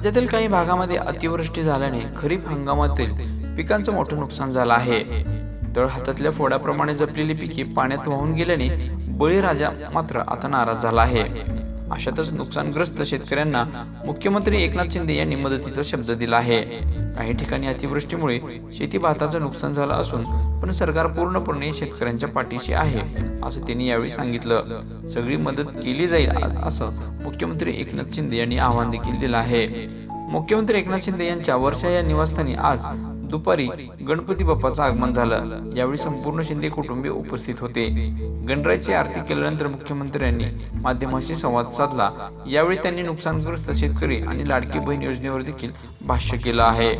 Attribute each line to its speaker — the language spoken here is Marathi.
Speaker 1: राज्यातील काही भागामध्ये अतिवृष्टी झाल्याने खरीप हंगामातील पिकांचं मोठं नुकसान झालं आहे. तळ हातातल्या फोड्याप्रमाणे जपलेली पिके पाण्यात वाहून गेल्याने बळीराजा मात्र आता नाराज झाला आहे. अशातच नुकसानग्रस्त शेतकऱ्यांना मुख्यमंत्री एकनाथ शिंदे यांनी मदतीचा शब्द दिला आहे. काही ठिकाणी अतिवृष्टीमुळे शेती भाताचं नुकसान झालं असून पण सरकार पूर्णपणे शेतकऱ्यांच्या पाठीशी आहे असं त्यांनी यावेळी सांगितलं. सगळी मदत केली जाईल असं मुख्यमंत्री एकनाथ शिंदे यांनी आव्हान देखील दिलं आहे. मुख्यमंत्री एकनाथ शिंदे यांच्या वर्षा या निवासस्थानी आज दुपारी गणपती बाप्पाचं आगमन झालं. यावेळी संपूर्ण शिंदे कुटुंबीय उपस्थित होते. गणरायाची आरती केल्यानंतर मुख्यमंत्र्यांनी माध्यमांशी संवाद साधला. यावेळी त्यांनी नुकसानग्रस्त शेतकरी आणि लाडकी बहीण योजनेवर देखील भाष्य केलं आहे.